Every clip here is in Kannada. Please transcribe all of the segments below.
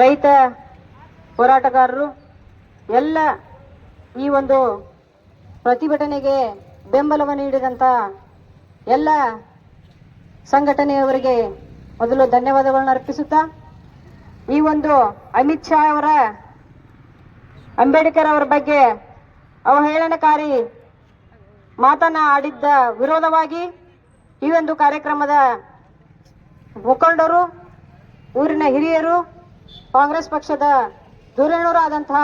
ರೈತ ಹೋರಾಟಗಾರರು, ಎಲ್ಲ ಈ ಒಂದು ಪ್ರತಿಭಟನೆಗೆ ಬೆಂಬಲವನ್ನು ನೀಡಿದಂಥ ಎಲ್ಲ ಸಂಘಟನೆಯವರಿಗೆ ಮೊದಲು ಧನ್ಯವಾದಗಳನ್ನು ಅರ್ಪಿಸುತ್ತಾ, ಈ ಒಂದು ಅಮಿತ್ ಶಾ ಅವರ, ಅಂಬೇಡ್ಕರ್ ಅವರ ಬಗ್ಗೆ ಅವಹೇಳನಕಾರಿ ಮಾತನ್ನ ಆಡಿದ್ದ ವಿರೋಧವಾಗಿ ಈ ಒಂದು ಕಾರ್ಯಕ್ರಮದ ಮುಖಂಡರು, ಊರಿನ ಹಿರಿಯರು ಕಾಂಗ್ರೆಸ್ ಪಕ್ಷದ ಧುರೀಣರಾದಂತಹ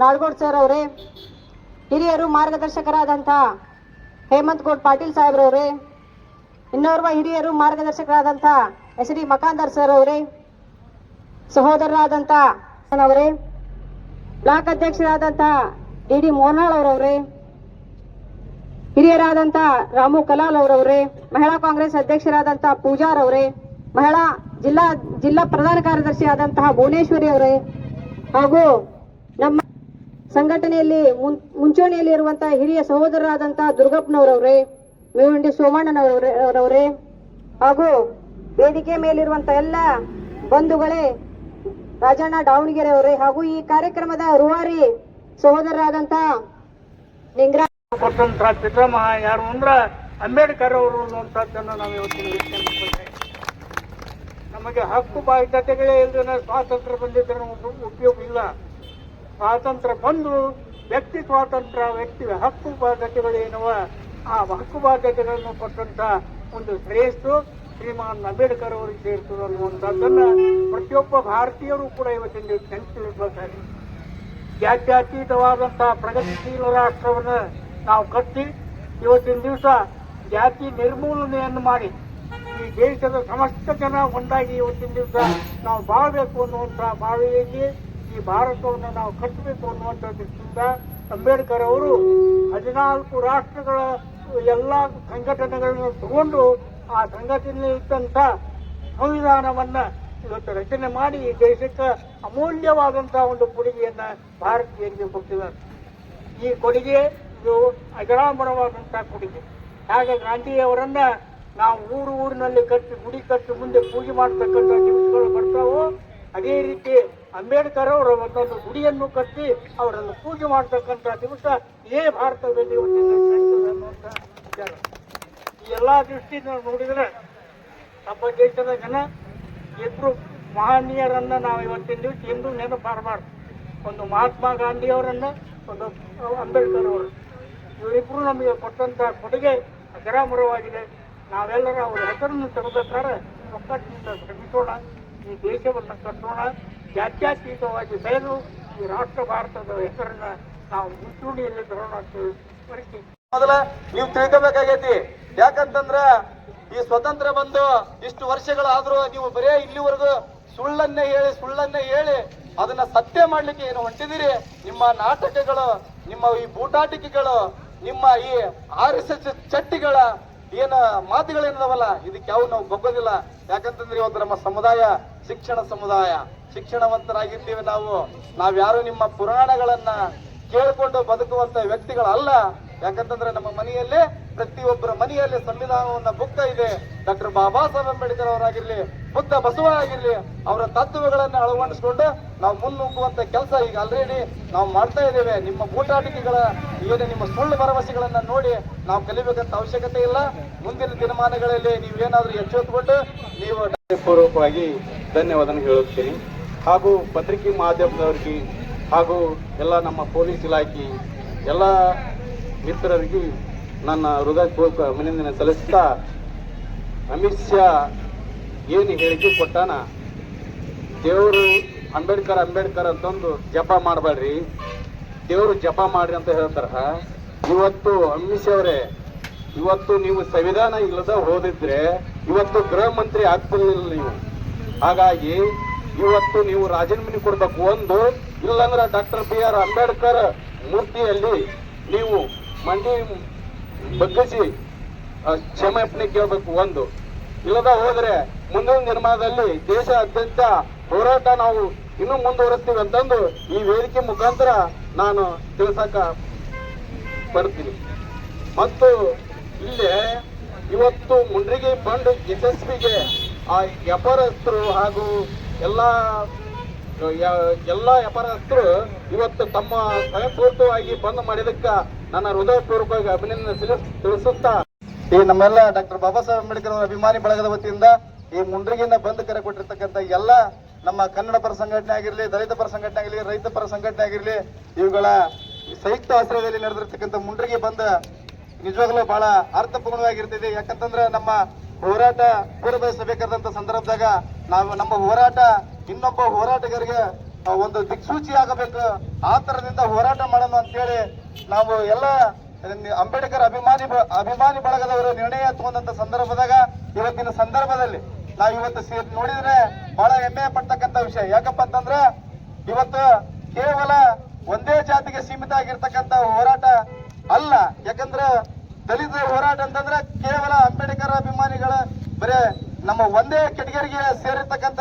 ನಾಳ್ಗೋಡ್ ಸರ್ ಅವರೇ, ಹಿರಿಯರು ಮಾರ್ಗದರ್ಶಕರಾದಂತಹ ಹೇಮಂತ್ ಗೌಡ್ ಪಾಟೀಲ್ ಸಾಹೇಬ್ರವರೇ ಇನ್ನೋರ್ವ ಹಿರಿಯರು ಮಾರ್ಗದರ್ಶಕರಾದಂಥ ಎಸ್ ಡಿ ಮಕಾಂದರ್ ಸರ್ ಅವರೇ, ಸಹೋದರರಾದಂಥ ಅವರೇ, ಬ್ಲಾಕ್ ಅಧ್ಯಕ್ಷರಾದಂಥ ಡಿ ಡಿ ಮೋಹನಾಳ್ ಅವರವರೇ ಹಿರಿಯರಾದಂಥ ರಾಮು ಕಲಾಲ್ ಅವರವರೇ ಮಹಿಳಾ ಕಾಂಗ್ರೆಸ್ ಅಧ್ಯಕ್ಷರಾದಂಥ ಪೂಜಾರ್ ಅವರೇ, ಮಹಿಳಾ ಜಿಲ್ಲಾ ಜಿಲ್ಲಾ ಪ್ರಧಾನ ಕಾರ್ಯದರ್ಶಿ ಆದಂತಹ ಭುವನೇಶ್ವರಿ ಅವರೇ ಹಾಗೂ ನಮ್ಮ ಸಂಘಟನೆಯಲ್ಲಿ ಮುಂಚೂಣಿಯಲ್ಲಿ ಇರುವಂತಹ ಹಿರಿಯ ಸಹೋದರರಾದಂತಹ ದುರ್ಗಪ್ಪನವರವ್ರೆ ಮೇವಂಡಿ ಸೋಮಣ್ಣನವರವರೇ ಹಾಗೂ ವೇದಿಕೆ ಮೇಲಿರುವಂತಹ ಎಲ್ಲ ಬಂಧುಗಳೇ, ರಾಜಣ್ಣ ದಾವಣಗೆರೆ ಅವರೇ ಹಾಗೂ ಈ ಕಾರ್ಯಕ್ರಮದ ರೂವಾರಿ ಸಹೋದರರಾದಂತಹ ಪಿತಾಮಹ ಯಾರು ಅಂದ್ರ ಅಂಬೇಡ್ಕರ್ ಅವರು ನಾವು ಇವತ್ತಿನ ನಮಗೆ ಹಕ್ಕು ಬಾಧ್ಯತೆಗಳೇ ಇಲ್ಲದೆ ಸ್ವಾತಂತ್ರ್ಯ ಬಂದಿದ್ರೆ ಉಪಯೋಗ ಇಲ್ಲ. ಸ್ವಾತಂತ್ರ್ಯ ಬಂದು ವ್ಯಕ್ತಿ ಸ್ವಾತಂತ್ರ್ಯ ವ್ಯಕ್ತಿ ಹಕ್ಕು ಬಾಧ್ಯತೆಗಳೇನವ ಆ ಹಕ್ಕು ಬಾಧ್ಯತೆಗಳನ್ನು ಕೊಟ್ಟಂತ ಒಂದು ಶ್ರೇಷ್ಠ ಶ್ರೀಮಾನ್ ಅಂಬೇಡ್ಕರ್ ಅವರಿಗೆ ಸೇರ್ತದೆ ಅನ್ನುವಂಥದ್ದನ್ನ ಪ್ರತಿಯೊಬ್ಬ ಭಾರತೀಯರು ಕೂಡ ಇವತ್ತಿನ ದಿವಸ ನೆನಪಿಸಬೇಕಾಗಿದೆ ಜಾತ್ಯತೀತವಾದಂತಹ ಪ್ರಗತಿಶೀಲ ರಾಷ್ಟ್ರವನ್ನು ನಾವು ಕಟ್ಟಿ ಇವತ್ತಿನ ದಿವಸ ಜಾತಿ ನಿರ್ಮೂಲನೆಯನ್ನು ಮಾಡಿ ಈ ದೇಶದ ಸಮಸ್ತ ಜನ ಒಂದಾಗಿ ಇವತ್ತಿನ ದಿವಸ ನಾವು ಬಾಳಬೇಕು ಅನ್ನುವಂತಹ ಭಾವನೆಯಲ್ಲಿ ಈ ಭಾರತವನ್ನು ನಾವು ಕಟ್ಟಬೇಕು ಅನ್ನುವಂಥ ದೃಷ್ಟಿಯಿಂದ ಅಂಬೇಡ್ಕರ್ ಅವರು ಹದಿನಾಲ್ಕು ರಾಷ್ಟ್ರಗಳ ಎಲ್ಲ ಸಂಘಟನೆಗಳನ್ನು ತಗೊಂಡು ಆ ಸಂಘಟನೆ ಇದ್ದಂಥ ಸಂವಿಧಾನವನ್ನ ಇವತ್ತು ರಚನೆ ಮಾಡಿ ಈ ದೇಶಕ್ಕೆ ಅಮೂಲ್ಯವಾದಂತಹ ಒಂದು ಕೊಡುಗೆಯನ್ನ ಭಾರತೀಯರಿಗೆ ಕೊಟ್ಟಿದ್ದಾರೆ. ಈ ಕೊಡುಗೆ ಇದು ಅಜರಾಮರವಾದಂತಹ ಕೊಡುಗೆ. ಹಾಗೆ ಗಾಂಧಿಯವರನ್ನ ನಾವು ಊರು ಊರಿನಲ್ಲಿ ಕಟ್ಟಿ, ಗುಡಿ ಕಟ್ಟಿ ಮುಂದೆ ಪೂಜೆ ಮಾಡ್ತಕ್ಕಂಥ ದಿವಸಗಳು ಬರ್ತಾವೋ, ಅದೇ ರೀತಿ ಅಂಬೇಡ್ಕರ್ ಅವರ ಒಂದೊಂದು ಗುಡಿಯನ್ನು ಕಟ್ಟಿ ಅವರನ್ನು ಪೂಜೆ ಮಾಡ್ತಕ್ಕಂಥ ದಿವಸ ಇದೇ ಭಾರತದಲ್ಲಿ ಅನ್ನುವಂಥ ವಿಚಾರ. ಈ ಎಲ್ಲ ದೃಷ್ಟಿಯಿಂದ ನೋಡಿದ್ರೆ ನಮ್ಮ ದೇಶದ ಜನ ಇಬ್ಬರು ಮಹನೀಯರನ್ನ ನಾವು ಇವತ್ತಿನ ದಿವಸ ಎಂದೂ ಮಾಡಬಾರ್ದು ಒಂದು ಮಹಾತ್ಮ ಗಾಂಧಿಯವರನ್ನು, ಒಂದು ಅಂಬೇಡ್ಕರ್ ಅವರು. ಇವರಿಬ್ಬರು ನಮಗೆ ಕೊಟ್ಟಂತ ಕೊಡುಗೆ ಅಜರಾಮರವಾಗಿದೆ. ನಾವೆಲ್ಲರೂ ಅವರ ಹೆಸರನ್ನು ತಗೋಬೇಕಾದ್ರೆ ಒಕ್ಕಟ್ಟಿನಿಂದ ಶ್ರಮಿಸೋಣ, ಈ ದೇಶವನ್ನು ಕಟ್ಟೋಣ. ಜಾತ್ಯಾತೀತವಾಗಿ ಬೆಳೆದು ಈ ರಾಷ್ಟ್ರ ಭಾರತದ ಹೆಸರನ್ನ ನಾವು ಮುಂಚೂಣಿಯಲ್ಲಿ ತರೋಣ ಅಂತ ಮೊದಲ ನೀವು ತಿಳ್ಕೋಬೇಕಾಗೈತಿ. ಯಾಕಂತಂದ್ರ ಈ ಸ್ವತಂತ್ರ ಬಂದು ಇಷ್ಟು ವರ್ಷಗಳಾದ್ರೂ ನೀವು ಬರೇ ಇಲ್ಲಿವರೆಗೂ ಸುಳ್ಳನ್ನೇ ಹೇಳಿ ಸುಳ್ಳನ್ನೇ ಹೇಳಿ ಅದನ್ನ ಸತ್ಯ ಮಾಡ್ಲಿಕ್ಕೆ ಏನು ಹೊಂಟಿದಿರಿ? ನಿಮ್ಮ ನಾಟಕಗಳು, ನಿಮ್ಮ ಈ ಬೂಟಾಟಿಕೆಗಳು, ನಿಮ್ಮ ಈ ಆರ್ ಎಸ್ ಎಸ್ ಚಟ್ಟಿಗಳ ಏನ ಮಾತುಗಳೇನದವಲ್ಲ ಇದಕ್ಕೆ ಯಾವ ನಾವು ಬಗ್ಗೋದಿಲ್ಲ. ಯಾಕಂತಂದ್ರೆ ಇವತ್ತು ನಮ್ಮ ಸಮುದಾಯ, ಶಿಕ್ಷಣ ಸಮುದಾಯ. ಶಿಕ್ಷಣವಂತರಾಗಿದ್ದೇವೆ ನಾವು. ನಾವ್ಯಾರು ನಿಮ್ಮ ಪುರಾಣಗಳನ್ನ ಕೇಳಿಕೊಂಡು ಬದುಕುವಂತ ವ್ಯಕ್ತಿಗಳಲ್ಲ. ಯಾಕಂತಂದ್ರೆ ನಮ್ಮ ಮನೆಯಲ್ಲೇ ಪ್ರತಿಯೊಬ್ಬರ ಮನೆಯಲ್ಲಿ ಸಂವಿಧಾನವನ್ನ ಬುಕ್ತ ಇದೆ. ಡಾಕ್ಟರ್ ಬಾಬಾ ಸಾಹೇಬ್ ಅಂಬೇಡ್ಕರ್ ಅವರಾಗಿರ್ಲಿ ಬುದ್ಧ ಬಸವ ಆಗಿರ್ಲಿ, ಅವರ ತತ್ವಗಳನ್ನ ಅಳವಡಿಸಿಕೊಂಡು ನಾವು ಮುನ್ನುಗ್ಗುವಂತ ಕೆಲಸ ಈಗ ಆಲ್ರೆಡಿ ನಾವು ಮಾಡ್ತಾ ಇದ್ದೇವೆ. ನಿಮ್ಮ ಬೂಟಾಟಿಕೆಗಳ ಏನು ನಿಮ್ಮ ಸುಳ್ಳು ಭರವಸೆಗಳನ್ನ ನೋಡಿ ನಾವು ಕಲಿಬೇಕಂತ ಅವಶ್ಯಕತೆ ಇಲ್ಲ. ಮುಂದಿನ ದಿನಮಾನಗಳಲ್ಲಿ ನೀವೇನಾದ್ರೂ ಎಚ್ಚೆತ್ತುಕೊಂಡು ನೀವು ಪೂರ್ವಕವಾಗಿ ಧನ್ಯವಾದ ಹೇಳುತ್ತೇನೆ. ಹಾಗೂ ಪತ್ರಿಕೆ ಮಾಧ್ಯಮದವರಿಗೆ ಹಾಗೂ ಎಲ್ಲ ನಮ್ಮ ಪೊಲೀಸ್ ಇಲಾಖೆ, ಎಲ್ಲ ಮಿತ್ರರಿಗೆ ನನ್ನ ಹೃದಯಪೂರ್ವಕ ಅಭಿನಂದನೆ ಸಲ್ಲಿಸ್ತಾ ಅಮಿತ್ ಶಾ ಏನು ಹೇಳಿಕೆ ಕೊಟ್ಟಾನ? ದೇವರು ಅಂಬೇಡ್ಕರ್ ಅಂಬೇಡ್ಕರ್ ಅಂತಂದು ಜಪ ಮಾಡಬೇಡ್ರಿ. ದೇವರು ಜಪ ಮಾಡ್ರಿ ಅಂತ ಹೇಳ್ತಾರ ಇವತ್ತು ಅಮಿತ್ ಶಾ ಅವರೇ, ಇವತ್ತು ನೀವು ಸಂವಿಧಾನ ಇಲ್ಲದ ಹೋದಿದ್ರೆ ಇವತ್ತು ಗೃಹ ಮಂತ್ರಿ ಆಗ್ತಿರ್ಲಿಲ್ಲ ನೀವು. ಹಾಗಾಗಿ ಇವತ್ತು ನೀವು ರಾಜೀನಾಮೆ ಕೊಡ್ಬೇಕು ಒಂದು ಇಲ್ಲಂದ್ರೆ ಡಾಕ್ಟರ್ ಬಿ ಆರ್ ಅಂಬೇಡ್ಕರ್ ಮೂರ್ತಿಯಲ್ಲಿ ನೀವು ಮಂಡಿ ಬಗ್ಗಿಸಿ ಕ್ಷಮಾಪಣೆ ಕೇಳಬೇಕು ಒಂದು. ಇಲ್ಲದ ಹೋದರೆ ಮುಂದಿನ ನಿರ್ಮಾಣದಲ್ಲಿ ದೇಶಾದ್ಯಂತ ಹೋರಾಟ ನಾವು ಇನ್ನೂ ಮುಂದುವರಿಸ್ತೀವಿ ಅಂತಂದು ಈ ವೇದಿಕೆ ಮುಖಾಂತರ ನಾನು ತಿಳಿಸಕ ಬರ್ತೀನಿ. ಮತ್ತು ಇಲ್ಲೇ ಇವತ್ತು ಮುಂಡ್ರಿಗೆ ಫಂಡ್ ಯಶಸ್ವಿಗೆ ಆ ವ್ಯಾಪಾರಸ್ಥರು ಹಾಗೂ ಎಲ್ಲ ಎಲ್ಲಾ ವ್ಯಾಪಾರಸ್ಥರು ಇವತ್ತು ತಮ್ಮ ಸ್ವಯಂಪೂರ್ತವಾಗಿ ಬಂದ್ ಮಾಡಿದಕ್ಕ ನನ್ನ ಹೃದಯಪೂರ್ವಕವಾಗಿ ಅಭಿನಂದನೆ ತಿಳಿಸ್- ತಿಳಿಸುತ್ತಾ ಈ ನಮ್ಮೆಲ್ಲ ಡಾಕ್ಟರ್ ಬಾಬಾ ಸಾಹೇಬ್ ಅಂಬೇಡ್ಕರ್ ಅವರ ಅಭಿಮಾನಿ ಬಳಗದ ವತಿಯಿಂದ ಈ ಮುಂಡ್ರಿಗಿಂದ ಬಂದ್ ಕರೆ ಕೊಟ್ಟಿರ್ತಕ್ಕಂಥ ಎಲ್ಲ ನಮ್ಮ ಕನ್ನಡ ಪರ ಸಂಘಟನೆ ಆಗಿರಲಿ, ದಲಿತ ಪರ ಸಂಘಟನೆ ಆಗಿರಲಿ, ರೈತ ಪರ ಸಂಘಟನೆ ಆಗಿರಲಿ, ಇವುಗಳ ಸಂಯುಕ್ತ ಆಶ್ರಯದಲ್ಲಿ ನಡೆದಿರ್ತಕ್ಕಂಥ ಮುಂಡ್ರಿಗೆ ಬಂದ ನಿಜವಾಗ್ಲೂ ಬಹಳ ಅರ್ಥಪೂರ್ಣವಾಗಿರ್ತದೆ. ಯಾಕಂತಂದ್ರೆ ನಮ್ಮ ಹೋರಾಟ ಪೂರ್ವಸಬೇಕಾದಂತ ಸಂದರ್ಭದಾಗ ನಾವು ನಮ್ಮ ಹೋರಾಟ, ಇನ್ನೊಬ್ಬ ಹೋರಾಟಗಾರಿಗೆ ಒಂದು ದಿಕ್ಸೂಚಿ ಆಗಬೇಕು ಆ ತರದಿಂದ ಹೋರಾಟ ಮಾಡೋಣ ಅಂತೇಳಿ ನಾವು ಎಲ್ಲ ಅಂಬೇಡ್ಕರ್ ಅಭಿಮಾನಿ ಅಭಿಮಾನಿ ಬಳಗದವರು ನಿರ್ಣಯ ತಗೊಂಡಂತ ಸಂದರ್ಭದಾಗ, ಇವತ್ತಿನ ಸಂದರ್ಭದಲ್ಲಿ ನಾವು ಇವತ್ತು ನೋಡಿದ್ರೆ ಬಹಳ ಹೆಮ್ಮೆ ಪಡ್ತಕ್ಕಂತ ವಿಷಯ. ಯಾಕಪ್ಪ ಅಂತಂದ್ರೆ, ಇವತ್ತು ಕೇವಲ ಒಂದೇ ಜಾತಿಗೆ ಸೀಮಿತ ಆಗಿರ್ತಕ್ಕಂತ ಹೋರಾಟ ಅಲ್ಲ. ಯಾಕಂದ್ರೆ ದಲಿತ ಹೋರಾಟ ಅಂತಂದ್ರೆ ಕೇವಲ ಅಂಬೇಡ್ಕರ್ ಅಭಿಮಾನಿಗಳ ಬರೇ ನಮ್ಮ ಒಂದೇ ಕೆಟಗರಿಗೆ ಸೇರಿರ್ತಕ್ಕಂತ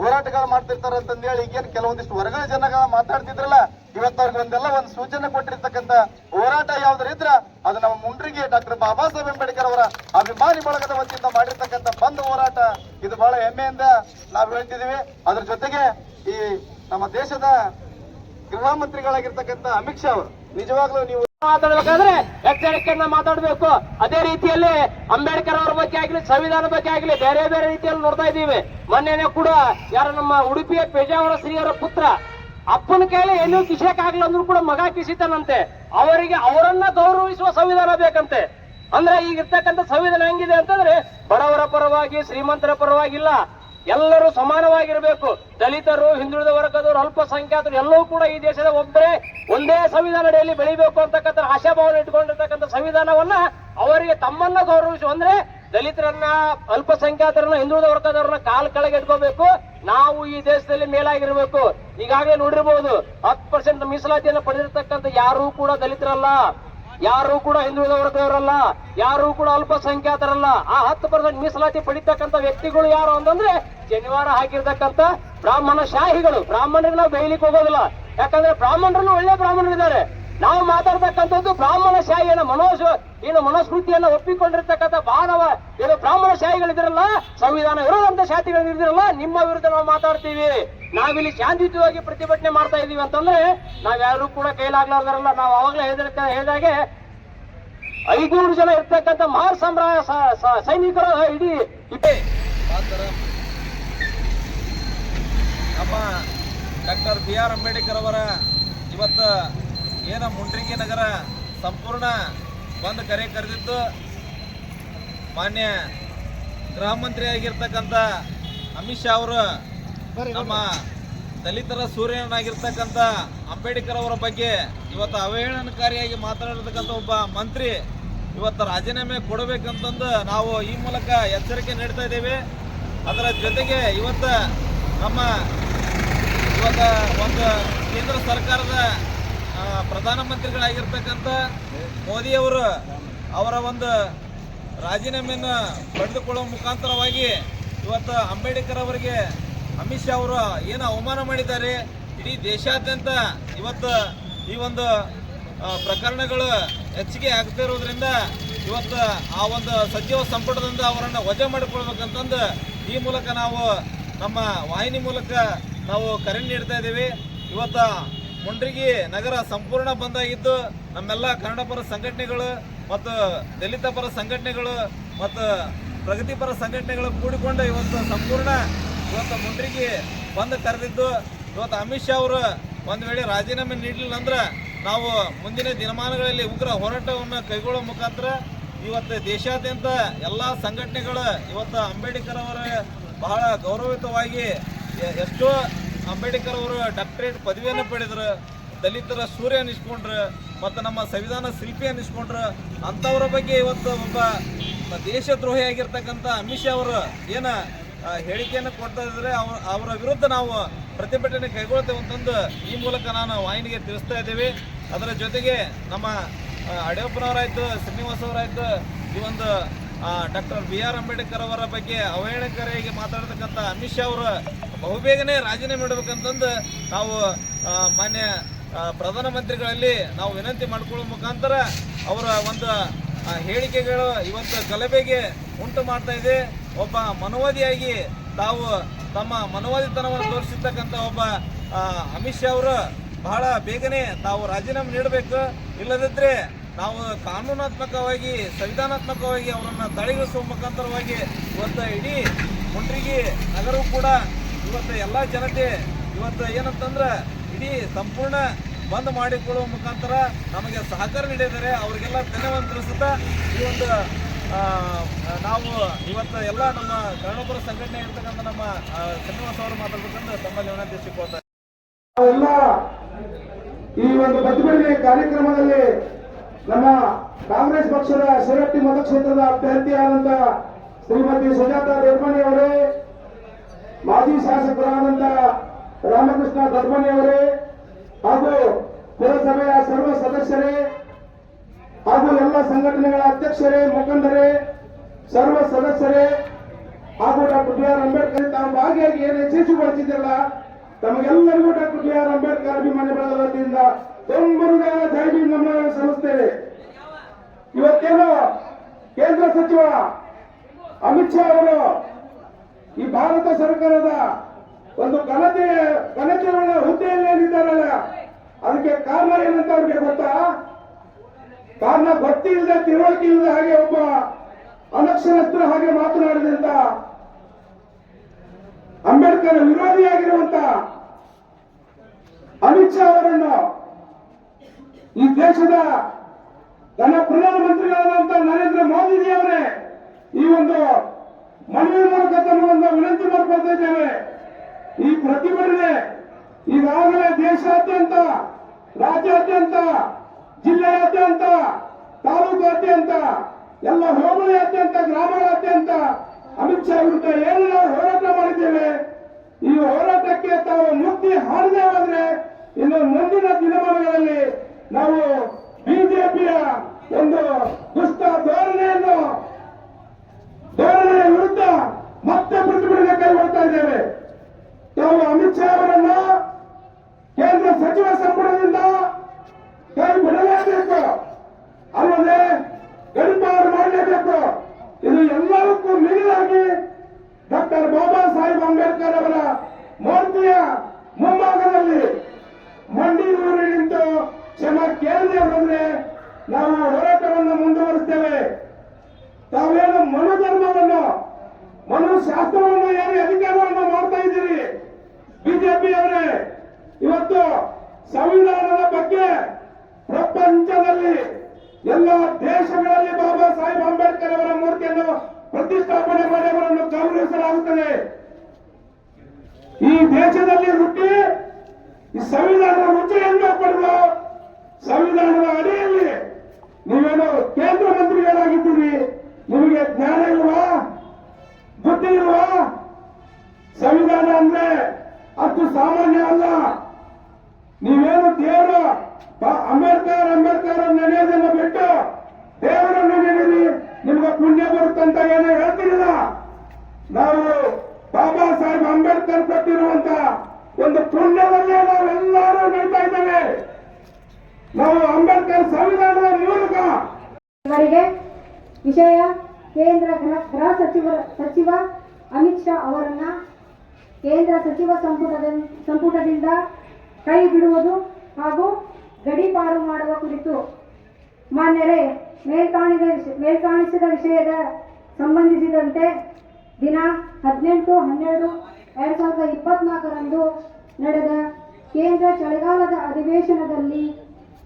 ಹೋರಾಟಗಳು ಮಾಡ್ತಿರ್ತಾರ ಅಂತಂದೇಳಿ ಈಗೇನ್ ಕೆಲವೊಂದಿಷ್ಟು ವರ್ಗದ ಜನಗಳ ಮಾತಾಡ್ತಿದ್ರಲ್ಲ ಇವತ್ತವ್ರಿಗೆ ಒಂದೆಲ್ಲ ಒಂದು ಸೂಚನೆ ಕೊಟ್ಟಿರ್ತಕ್ಕಂತ ಹೋರಾಟ ಯಾವ್ದ್ರ ಇದ್ರ ಅದು ನಮ್ಮ ಮುಂಡ್ರಿಗೆ ಡಾಕ್ಟರ್ ಬಾಬಾ ಸಾಹೇಬ್ ಅಂಬೇಡ್ಕರ್ ಅವರ ಅಭಿಮಾನಿ ಬಳಗದ ವತಿಯಿಂದ ಮಾಡಿರ್ತಕ್ಕಂತ ಬಂದ್ ಹೋರಾಟ. ಇದು ಬಹಳ ಹೆಮ್ಮೆಯಿಂದ ನಾವು ಹೇಳ್ತಿದೀವಿ ಅದ್ರ ಜೊತೆಗೆ ಈ ನಮ್ಮ ದೇಶದ ಗೃಹ ಮಂತ್ರಿಗಳಾಗಿರ್ತಕ್ಕಂಥ ಅಮಿತ್ ಶಾ ಅವರು, ನಿಜವಾಗ್ಲೂ ನೀವು ಮಾತಾಡ್ಬೇಕಾದ್ರೆ ಎಚ್ಚರಿಕೆಯನ್ನ ಮಾತಾಡಬೇಕು. ಅದೇ ರೀತಿಯಲ್ಲಿ ಅಂಬೇಡ್ಕರ್ ಅವರ ಬಗ್ಗೆ ಆಗಲಿ ಸಂವಿಧಾನ ಬಗ್ಗೆ ಆಗಲಿ, ಬೇರೆ ಬೇರೆ ರೀತಿಯಲ್ಲಿ ನೋಡ್ತಾ ಇದ್ದೀವಿ. ಮೊನ್ನೆನೆ ಕೂಡ ಯಾರ ನಮ್ಮ ಉಡುಪಿಯ ಪೇಜಾವರ ಶ್ರೀಯವರ ಪುತ್ರ ಅಪ್ಪನ ಕೈಲಿ ಏನು ಕಿಸಕ್ ಆಗ್ಲಿ ಅಂದ್ರೂ ಕೂಡ ಮಗ ಕಿಸಿತಾನಂತೆ. ಅವರಿಗೆ ಅವರನ್ನ ಗೌರವಿಸುವ ಸಂವಿಧಾನ ಬೇಕಂತೆ. ಅಂದ್ರೆ ಈಗ ಇರ್ತಕ್ಕಂಥ ಸಂವಿಧಾನ ಹೆಂಗಿದೆ ಅಂತಂದ್ರೆ ಬಡವರ ಪರವಾಗಿ, ಶ್ರೀಮಂತರ ಪರವಾಗಿಲ್ಲ. ಎಲ್ಲರೂ ಸಮಾನವಾಗಿರಬೇಕು. ದಲಿತರು, ಹಿಂದುಳಿದ ವರ್ಗದವರು, ಅಲ್ಪಸಂಖ್ಯಾತರು ಎಲ್ಲವೂ ಕೂಡ ಈ ದೇಶದ ಒಬ್ಬರೇ. ಒಂದೇ ಸಂವಿಧಾನ ಅಡಿಯಲ್ಲಿ ಬೆಳಿಬೇಕು ಅಂತಕ್ಕಂಥ ಆಶಾಭಾವನೆ ಇಟ್ಕೊಂಡಿರ್ತಕ್ಕಂಥ ಸಂವಿಧಾನವನ್ನ ಅವರಿಗೆ ತಮ್ಮನ್ನ ಗೌರವಿಸುವ ಅಂದ್ರೆ ದಲಿತರನ್ನ, ಅಲ್ಪಸಂಖ್ಯಾತರನ್ನ, ಹಿಂದುಳಿದ ವರ್ಗದವರನ್ನ ಕಾಲ್ ಕೆಳಗೆ ಇಟ್ಕೋಬೇಕು. ನಾವು ಈ ದೇಶದಲ್ಲಿ ಮೇಲಾಗಿರ್ಬೇಕು. ಈಗಾಗಲೇ ನೋಡಿರ್ಬೋದು, ಹತ್ತು ಪರ್ಸೆಂಟ್ ಮೀಸಲಾತಿಯನ್ನು ಪಡೆದಿರ್ತಕ್ಕಂಥ ಯಾರೂ ಕೂಡ ದಲಿತರಲ್ಲ. ಯಾರು ಕೂಡ ಹಿಂದುಳಿದ ವರ್ಗದವರಲ್ಲ ಯಾರು ಕೂಡ ಅಲ್ಪಸಂಖ್ಯಾತರಲ್ಲ. ಆ ಹತ್ತು ಪರ್ಸೆಂಟ್ ಮೀಸಲಾತಿ ಪಡಿತಕ್ಕಂಥ ವ್ಯಕ್ತಿಗಳು ಯಾರು ಅಂತಂದ್ರೆ ಶನಿವಾರ ಹಾಕಿರ್ತಕ್ಕಂತ ಬ್ರಾಹ್ಮಣ ಶಾಹಿಗಳು. ಬ್ರಾಹ್ಮಣರಿಗೆ ನಾವು ಬೈಲಿಕ್ಕೆ ಹೋಗೋದಿಲ್ಲ. ಯಾಕಂದ್ರೆ ಬ್ರಾಹ್ಮಣರಲ್ಲೂ ಒಳ್ಳೆ ಬ್ರಾಹ್ಮಣರಿದ್ದಾರೆ. ನಾವು ಮಾತಾಡ್ತಕ್ಕಂಥದ್ದು ಬ್ರಾಹ್ಮಣ ಶಾಹಿಯನ್ನ ಮನೋಸ್ ಏನು ಮನಸ್ಮೃತಿಯನ್ನ ಒಪ್ಪಿಕೊಂಡಿರ್ತಕ್ಕಂಥ ಮಾನವ ಏನು ಬ್ರಾಹ್ಮಣ ಶಾಹಿಗಳಿದಿರಲ್ಲ, ಸಂವಿಧಾನ ವಿರೋಧಂತ ಶಾತಿಗಳು ಇದಿರಲ್ಲ ನಿಮ್ಮ ವಿರುದ್ಧ ನಾವು ಮಾತಾಡ್ತೀವಿ. ನಾವಿಲ್ಲಿ ಶಾಂತಿಯುತವಾಗಿ ಪ್ರತಿಭಟನೆ ಮಾಡ್ತಾ ಇದೀವಿ ಅಂತಂದ್ರೆ, ನಾವ್ಯಾರು ಕೂಡ ಕೈಲಾಗ್ಲಾರ್ದಾರಲ್ಲ, ನಾವು ಅವಾಗಲೇ ಹೇಳಿದ ಹೇಳಿದಾಗೆ, ಐದ್ನೂರು ಜನ ಇರ್ತಕ್ಕಂಥ ಮಹಾರ್ ಸಂಭ್ರಾಯ ಸ- ಸ- ಸೈನಿಕರು ಇಡೀ ಇದೆ ಡಾಕ್ಟರ್ ಬಿ ಆರ್ ಅಂಬೇಡ್ಕರ್ ಅವರ ಇವತ್ತು ಏನ ಮುಂಡ್ರಿಗಿ ನಗರ ಸಂಪೂರ್ಣ ಬಂದ್ ಕರೆ ಕರೆದಿದ್ದು ಮಾನ್ಯ ಗೃಹ ಮಂತ್ರಿ ಆಗಿರ್ತಕ್ಕಂಥ ಅಮಿತ್ ಶಾ ಅವರು ನಮ್ಮ ದಲಿತರ ಸೂರ್ಯನಾಗಿರ್ತಕ್ಕಂಥ ಅಂಬೇಡ್ಕರ್ ಅವರ ಬಗ್ಗೆ ಇವತ್ತು ಅವಹೇಳನಕಾರಿಯಾಗಿ ಮಾತನಾಡಿರ್ತಕ್ಕಂಥ ಒಬ್ಬ ಮಂತ್ರಿ ಇವತ್ತು ರಾಜೀನಾಮೆ ಕೊಡಬೇಕಂತಂದು ನಾವು ಈ ಮೂಲಕ ಎಚ್ಚರಿಕೆ ನೀಡ್ತಾ ಇದ್ದೇವೆ. ಅದರ ಜೊತೆಗೆ ಇವತ್ತು ನಮ್ಮ ಇವತ್ತು ಒಂದು ಕೇಂದ್ರ ಸರ್ಕಾರದ ಪ್ರಧಾನಮಂತ್ರಿಗಳಾಗಿರ್ತಕ್ಕಂಥ ಮೋದಿಯವರು ಅವರ ಒಂದು ರಾಜೀನಾಮೆಯನ್ನು ಪಡೆದುಕೊಳ್ಳುವ ಮುಖಾಂತರವಾಗಿ ಇವತ್ತು ಅಂಬೇಡ್ಕರ್ ಅವರಿಗೆ ಅಮಿತ್ ಶಾ ಅವರು ಏನು ಅವಮಾನ ಮಾಡಿದ್ದಾರೆ, ಇಡೀ ದೇಶಾದ್ಯಂತ ಇವತ್ತು ಈ ಒಂದು ಪ್ರಕರಣಗಳು ಹೆಚ್ಚಿಗೆ ಆಗ್ತಾ ಇರೋದ್ರಿಂದ ಇವತ್ತು ಆ ಒಂದು ಸಚಿವ ಸಂಪುಟದಿಂದ ಅವರನ್ನು ವಜೆ ಮಾಡಿಕೊಳ್ಬೇಕಂತಂದು ಈ ಮೂಲಕ ನಾವು ನಮ್ಮ ವಾಹಿನಿ ಮೂಲಕ ನಾವು ಕರೆ ನೀಡ್ತಾ ಇದ್ದೀವಿ. ಇವತ್ತು ಮುಂಡ್ರಿಗಿ ನಗರ ಸಂಪೂರ್ಣ ಬಂದಾಗಿದ್ದು ನಮ್ಮೆಲ್ಲ ಕನ್ನಡ ಪರ ಸಂಘಟನೆಗಳು ಮತ್ತು ದಲಿತ ಪರ ಸಂಘಟನೆಗಳು ಮತ್ತು ಪ್ರಗತಿಪರ ಸಂಘಟನೆಗಳು ಕೂಡಿಕೊಂಡು ಇವತ್ತು ಸಂಪೂರ್ಣ ಇವತ್ತು ಮುಂಡ್ರಿಗಿ ಬಂದ್ ಕರೆದಿದ್ದು ಇವತ್ತು ಅಮಿತ್ ಶಾ ಅವರು ಒಂದು ವೇಳೆ ರಾಜೀನಾಮೆ ನೀಡಲಿಲ್ಲ ಅಂದ್ರೆ ನಾವು ಮುಂದಿನ ದಿನಮಾನಗಳಲ್ಲಿ ಉಗ್ರ ಹೋರಾಟವನ್ನು ಕೈಗೊಳ್ಳುವ ಮುಖಾಂತರ ಇವತ್ತು ದೇಶಾದ್ಯಂತ ಎಲ್ಲ ಸಂಘಟನೆಗಳು ಇವತ್ತು ಅಂಬೇಡ್ಕರ್ ಅವರ ಬಹಳ ಗೌರವಯುತವಾಗಿ ಎಷ್ಟೋ ಅಂಬೇಡ್ಕರ್ ಅವರು ಡಾಕ್ಟರೇಟ್ ಪದವಿಯನ್ನು ಪಡೆದ್ರು, ದಲಿತರ ಸೂರ್ಯ ಅನ್ನಿಸ್ಕೊಂಡ್ರು ಮತ್ತು ನಮ್ಮ ಸಂವಿಧಾನ ಶಿಲ್ಪಿ ಅನ್ನಿಸ್ಕೊಂಡ್ರು ಅಂಥವ್ರ ಬಗ್ಗೆ ಇವತ್ತು ಒಬ್ಬ ದೇಶದ್ರೋಹಿ ಆಗಿರ್ತಕ್ಕಂಥ ಅಮಿತ್ ಶಾ ಅವರು ಏನು ಹೇಳಿಕೆಯನ್ನು ಕೊಡ್ತಾ ಇದ್ದರೆ ಅವ್ರ, ಅವರ ವಿರುದ್ಧ ನಾವು ಪ್ರತಿಭಟನೆ ಕೈಗೊಳ್ತೇವೆ ಅಂತಂದು ಈ ಮೂಲಕ ನಾನು ವಾಹಿನಿಗೆ ತಿಳಿಸ್ತಾ ಇದ್ದೇವೆ. ಅದರ ಜೊತೆಗೆ ನಮ್ಮ ಅಡಿಯಪ್ಪನವರಾಯ್ತು ಶ್ರೀನಿವಾಸ್ ಈ ಒಂದು ಡಾಕ್ಟರ್ ಬಿ ಆರ್ ಅಂಬೇಡ್ಕರ್ ಅವರ ಬಗ್ಗೆ ಅವಹೇಳನಕಾರಿಯಾಗಿ ಮಾತಾಡತಕ್ಕಂಥ ಅಮಿತ್ ಶಾ ಅವರು ಬಹುಬೇಗನೆ ರಾಜೀನಾಮೆ ಮಾಡಬೇಕಂತಂದು ನಾವು ಮಾನ್ಯ ಪ್ರಧಾನಮಂತ್ರಿಗಳಲ್ಲಿ ನಾವು ವಿನಂತಿ ಮಾಡಿಕೊಳ್ಳುವ ಮುಖಾಂತರ ಅವರ ಒಂದು ಹೇಳಿಕೆಗಳು ಇವತ್ತು ಗಲಭೆಗೆ ಉಂಟು ಮಾಡ್ತಾ ಇದೆ. ಒಬ್ಬ ಮನವಾದಿಯಾಗಿ ತಾವು ತಮ್ಮ ಮನವಾದಿತನವನ್ನು ತೋರಿಸಿರ್ತಕ್ಕಂಥ ಒಬ್ಬ ಅಮಿತ್ ಶಾ ಅವರು ಬಹಳ ಬೇಗನೆ ತಾವು ರಾಜೀನಾಮೆ ನೀಡಬೇಕು. ಇಲ್ಲದಿದ್ದರೆ ನಾವು ಕಾನೂನಾತ್ಮಕವಾಗಿ, ಸಂವಿಧಾನಾತ್ಮಕವಾಗಿ ಅವರನ್ನು ತಡೆಗಿಸುವ ಮುಖಾಂತರವಾಗಿ ಇವತ್ತು ಇಡೀ ಮುಂಡ್ರಿಗಿ ನಗರವು ಕೂಡ ಇವತ್ತು ಎಲ್ಲ ಜನತೆ ಇವತ್ತು ಏನಂತಂದ್ರೆ ಇಡೀ ಸಂಪೂರ್ಣ ಬಂದ್ ಮಾಡಿಕೊಳ್ಳುವ ಮುಖಾಂತರ ನಮಗೆ ಸಹಕಾರ ನೀಡಿದ್ದಾರೆ. ಅವರಿಗೆಲ್ಲ ಧನ್ಯವಾದ ತಿಳಿಸುತ್ತಾ ಈ ಒಂದು ನಾವು ಇವತ್ತು ಎಲ್ಲ ನಮ್ಮ ಕನ್ನಡಪುರ ಸಂಘಟನೆ ಇರ್ತಕ್ಕಂಥ ನಮ್ಮ ಶ್ರೀನಿವಾಸ ಅವರು ಮಾತಾಡ್ಬೇಕಂದ್ರೆ ತಮ್ಮಲ್ಲಿ ವಿನಂತಿಸಿಕೊಳ್ತಾರೆ ನಾವೆಲ್ಲ ಈ ಒಂದು ಪ್ರತಿಭಟನೆ ಕಾರ್ಯಕ್ರಮದಲ್ಲಿ ನಮ್ಮ ಕಾಂಗ್ರೆಸ್ ಪಕ್ಷದ ಶಿರಟ್ಟಿ ಮತಕ್ಷೇತ್ರದ ಅಭ್ಯರ್ಥಿಯಾದಂತ ಶ್ರೀಮತಿ ಸುಜಾತಾ ದೊಡ್ಮನಿ ಅವರೇ, ಮಾಜಿ ಶಾಸಕರಾದಂತ ರಾಮಕೃಷ್ಣ ದೊಡ್ಮನಿ ಅವರೇ, ಹಾಗೂ ಪುರಸಭೆಯ ಸರ್ವ ಸದಸ್ಯರೇ, ಹಾಗೂ ಎಲ್ಲ ಸಂಘಟನೆಗಳ ಅಧ್ಯಕ್ಷರೇ, ಮುಖಂಡರೇ, ಸರ್ವ ಸದಸ್ಯರೇ, ಹಾಗೂ ಡಾಕ್ಟರ್ ಬಿ ಆರ್ ಅಂಬೇಡ್ಕರ್, ತಾವು ಭಾಗಿಯಾಗಿ ಏನು ಯಶಸ್ವಿಗೊಳಿಸಿದ್ರಲ್ಲ ತಮಗೆಲ್ಲರಿಗೂ ಡಾಕ್ಟರ್ ಬಿ ಆರ್ ಅಂಬೇಡ್ಕರ್ ಅಭಿಮಾನಿ ವತಿಯಿಂದ ತುಂಬುವುದಾದ ಜೈಬಿ ನಮ್ಮ ಸಲ್ಲಿಸ್ತೇವೆ ಇವತ್ತೇನು ಕೇಂದ್ರ ಸಚಿವ ಅಮಿತ್ ಶಾ ಅವರು ಈ ಭಾರತ ಸರ್ಕಾರದ ಒಂದು ಘನತೆ ಘನತೆ ಹುದ್ದೆಯಲ್ಲಿ ಏನಿದ್ದಾರಲ್ಲ, ಅದಕ್ಕೆ ಕಾರಣ ಏನಂತ ಅವ್ರಿಗೆ ಗೊತ್ತಾ? ಕಾರಣ ಗೊತ್ತಿಲ್ಲದೆ ತಿಳುವಳಿಕೆ ಇಲ್ಲದೆ ಹಾಗೆ ಒಬ್ಬ ಅನಕ್ಷರಸ್ತ್ರ ಹಾಗೆ ಮಾತನಾಡಿದಂತ ಅಂಬೇಡ್ಕರ್ ವಿರೋಧಿಯಾಗಿರುವಂತ ಅಮಿತ್ ಶಾ ಅವರನ್ನು ಈ ದೇಶದ ನನ್ನ ಪ್ರಧಾನಮಂತ್ರಿಗಳಾದಂತ ನರೇಂದ್ರ ಮೋದಿಜಿ ಅವರೇ ಈ ಒಂದು ಮನವಿ ಮೂಲಕ ತಮ್ಮ ವಿನಂತಿ ಮಾಡ್ಕೊಳ್ತಾ ಇದ್ದೇವೆ. ಈ ಪ್ರತಿಭಟನೆ ಈಗಾಗಲೇ ದೇಶಾದ್ಯಂತ, ರಾಜ್ಯಾದ್ಯಂತ, ಜಿಲ್ಲೆಯಾದ್ಯಂತ, ತಾಲೂಕಾದ್ಯಂತ, ಎಲ್ಲ ಹೋಬಳಿಯಾದ್ಯಂತ, ಗ್ರಾಮಗಳಾದ್ಯಂತ ಅಮಿತ್ ಶಾ ವಿರುದ್ಧ ಏನು ಹೋರಾಟ ಮಾಡಿದ್ದೇವೆ, ಈ ಹೋರಾಟಕ್ಕೆ ತಾವು ಮುಕ್ತಿ ಹಾರದೇವಾದ್ರೆ ಇನ್ನು ಮುಂದಿನ ದಿನಮಾನಗಳಲ್ಲಿ ನಾವು ಬಿಜೆಪಿಯ ಒಂದು ದುಷ್ಟ ಧೋರಣೆಯನ್ನು ಧೋರಣೆಯ ವಿರುದ್ಧ ಮತ್ತೆ ಪ್ರತಿಭಟನೆ ಕೈಗೊಳ್ತಾ ಇದ್ದೇವೆ ತಾವು ಅಮಿತ್ ಶಾ ಅವರನ್ನು ಕೇಂದ್ರ ಸಚಿವ ಸಂಪುಟದಿಂದ ಕೈ ಬಿಡಲೇಬೇಕು ಅಲ್ಲದೆ ಗಡಿಪಾರು ಮಾಡಲೇಬೇಕು ಇದು ಎಲ್ಲದಕ್ಕೂ ಮೀರಿದಾಗಿ ಡಾಕ್ಟರ್ ಬಾಬಾ ಸಾಹೇಬ್ ಅಂಬೇಡ್ಕರ್ ಅವರ ಮೂರ್ತಿಯ ಮುಂಭಾಗದಲ್ಲಿ ಮಂಡಿಯೂರಿ ನಿಂತು ಕೇಳದೆ ಹೋದ್ರೆ ನಾವು ಹೋರಾಟವನ್ನು ಮುಂದುವರಿಸ್ತೇವೆ. ತಾವೇನು ಮನೋಧರ್ಮವನ್ನು, ಮನುಶಾಸ್ತ್ರವನ್ನು ಏನು ಅಧಿಕಾರವನ್ನು ಮಾಡ್ತಾ ಇದ್ದೀರಿ? ಬಿಜೆಪಿ ಅವರೇ ಇವತ್ತು ಸಂವಿಧಾನದ ಬಗ್ಗೆ ಪ್ರಪಂಚದಲ್ಲಿ ಎಲ್ಲ ದೇಶಗಳಲ್ಲಿ ಬಾಬಾ ಸಾಹೇಬ್ ಅಂಬೇಡ್ಕರ್ ಅವರ ಮೂರ್ತಿಯನ್ನು ಪ್ರತಿಷ್ಠಾಪನೆ ಮಾಡಿ ಅವರನ್ನು ಗೌರವಿಸಲಾಗುತ್ತದೆ. ಈ ದೇಶದಲ್ಲಿ ಹುಟ್ಟಿ ಈ ಸಂವಿಧಾನದ ರುಚಿಯನ್ನು ಪಡೆದು ಸಂವಿಧಾನದ ಅಡಿಯಲ್ಲಿ ನೀವೇನು ಕೇಂದ್ರ ಮಂತ್ರಿಗಳಾಗಿದ್ದೀರಿ, ನಿಮಗೆ ಜ್ಞಾನ ಇಲ್ವಾ ಬುದ್ಧಿ ಇಲ್ವಾ ಸಂವಿಧಾನ ಅಂದ್ರೆ ಅಷ್ಟು ಸಾಮಾನ್ಯ ಅಲ್ಲ. ನೀವೇನು ದೇವರು ಅಂಬೇಡ್ಕರ್ ಅಂಬೇಡ್ಕರ್ ನೆನೆಯೋದನ್ನ ಬಿಟ್ಟು ದೇವರನ್ನು ನೆನೆಯಿರಿ ನಿಮ್ಗೆ ಪುಣ್ಯ ಬರುತ್ತಂತ ಏನೋ ಹೇಳ್ತಿರಲಿಲ್ಲ ನಾವು ಬಾಬಾ ಸಾಹೇಬ್ ಅಂಬೇಡ್ಕರ್ ಕೊಟ್ಟಿರುವಂತ ಒಂದು ಪುಣ್ಯದಲ್ಲೇ ನಾವೆಲ್ಲರೂ ನಡೀತಾ ಇದ್ದೇವೆ. ನಾವು ಅಂಬೇಡ್ಕರ್ ಸಂವಿಧಾನದ ಮೂಲಕ. ಇವರಿಗೆ ವಿಷಯ ಕೇಂದ್ರ ಗೃಹ ಸಚಿವ ಸಚಿವ ಅಮಿತ್ ಶಾ ಅವರನ್ನ ಕೇಂದ್ರ ಸಚಿವ ಸಂಪುಟದ, ಸಂಪುಟದಿಂದ ಕೈ ಬಿಡುವುದು ಹಾಗೂ ಗಡೀಪಾರು ಮಾಡುವ ಕುರಿತು ಮಾನ್ಯರೆ, ಮೇಲ್ಕಾಣಿದ ಮೇಲ್ಕಾಣಿಸಿದ ವಿಷಯದ ಸಂಬಂಧಿಸಿದಂತೆ ದಿನ ಹದಿನೆಂಟು, ಹನ್ನೆರಡು, ಎರಡು ಸಾವಿರದ ಇಪ್ಪತ್ನಾಲ್ಕರಂದು ನಡೆದ ಕೇಂದ್ರ ಚಳಿಗಾಲದ ಅಧಿವೇಶನದಲ್ಲಿ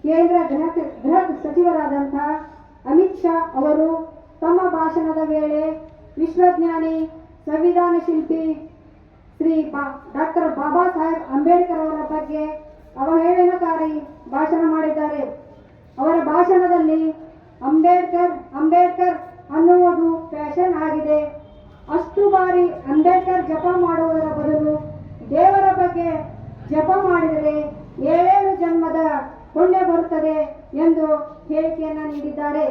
ಕೇಂದ್ರ ಗೃಹ ಗೃಹ ಸಚಿವರಾದಂತಹ ಅಮಿತ್ ಶಾ ಅವರು ತಮ್ಮ ಭಾಷಣದ ವೇಳೆ ವಿಶ್ವಜ್ಞಾನಿ, ಸಂವಿಧಾನ ಶಿಲ್ಪಿ ಶ್ರೀ ಬಾ, ಡಾಕ್ಟರ್ ಬಾಬಾ ಸಾಹೇಬ್ ಅಂಬೇಡ್ಕರ್ ಅವರ ಬಗ್ಗೆ ಅವಹೇಳನಕಾರಿ ಭಾಷಣ ಮಾಡಿದ್ದಾರೆ. ಅವರ ಭಾಷಣದಲ್ಲಿ ಅಂಬೇಡ್ಕರ್ ಅಂಬೇಡ್ಕರ್ ಅನ್ನುವುದು ಫ್ಯಾಷನ್ ಆಗಿದೆ. ಅಷ್ಟು ಬಾರಿ ಅಂಬೇಡ್ಕರ್ ಜಪ ಮಾಡುವುದರ ಬದಲು ದೇವರ ಬಗ್ಗೆ ಜಪ ಮಾಡಿದರೆ ಏಳೇಳು ಜನ್ಮದ ಪುಣ್ಯ ಬರುತ್ತದೆ ಎಂದು ಹೇಳಿಕೆಯನ್ನ ನೀಡಿದ್ದಾರೆ.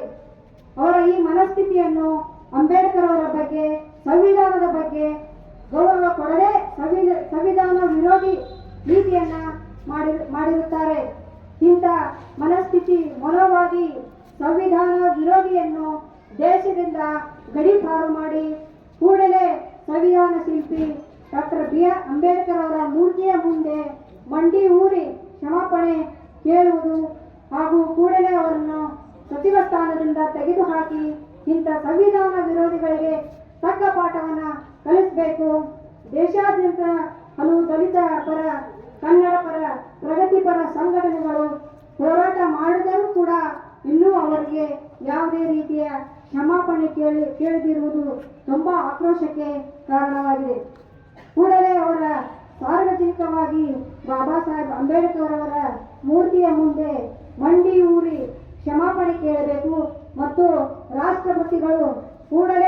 ಅವರ ಈ ಮನಸ್ಥಿತಿಯನ್ನು ಅಂಬೇಡ್ಕರ್ ಅವರ ಬಗ್ಗೆ, ಸಂವಿಧಾನದ ಬಗ್ಗೆ ಗೌರವ ಕೊಡದೆ ಸಂವಿಧ- ಸಂವಿಧಾನ ವಿರೋಧಿ ನೀತಿಯನ್ನ ಮಾಡಿ ಮಾಡಿರುತ್ತಾರೆ. ಇಂಥ ಮನಸ್ಥಿತಿ ಮನೋವಾದಿ ಸಂವಿಧಾನ ವಿರೋಧಿಯನ್ನು ದೇಶದಿಂದ ಗಡೀಪಾರು ಮಾಡಿ ಕೂಡಲೇ ಸಂವಿಧಾನ ಶಿಲ್ಪಿ ಡಾಕ್ಟರ್ ಬಿ ಆರ್ ಅಂಬೇಡ್ಕರ್ ಅವರ ಮೂರ್ತಿಯ ಮುಂದೆ ಮಂಡಿ ಊರಿ ಕ್ಷಮಾಪಣೆ ಕೇಳುವುದು ಹಾಗೂ ಕೂಡಲೇ ಅವರನ್ನು ಸಚಿವ ಸ್ಥಾನದಿಂದ ತೆಗೆದುಹಾಕಿ ಇಂಥ ಸಂವಿಧಾನ ವಿರೋಧಿಗಳಿಗೆ ತಕ್ಕ ಪಾಠವನ್ನ ಕಲಿಸಬೇಕು. ದೇಶಾದ್ಯಂತ ಹಲವು ದಲಿತ ಪರ, ಕನ್ನಡ ಪರ ಪ್ರಗತಿಪರ ಸಂಘಟನೆಗಳು ಹೋರಾಟ ಮಾಡಿದರೂ ಕೂಡ ಇನ್ನೂ ಅವರಿಗೆ ಯಾವುದೇ ರೀತಿಯ ಕ್ಷಮಾಪಣೆ ಕೇಳಿ, ಕೇಳದಿರುವುದು ತುಂಬಾ ಆಕ್ರೋಶಕ್ಕೆ ಕಾರಣವಾಗಿದೆ. ಕೂಡಲೇ ಅವರ ಸಾರ್ವಜನಿಕವಾಗಿ ಬಾಬಾ ಸಾಹೇಬ್ ಅಂಬೇಡ್ಕರ್ ಅವರ ಮೂರ್ತಿಯ ಮುಂದೆ ಮಂಡಿ ಊರಿ ಕ್ಷಮಾಪಣೆ ಕೇಳಬೇಕು ಮತ್ತು ರಾಷ್ಟ್ರಪತಿಗಳು ಕೂಡಲೇ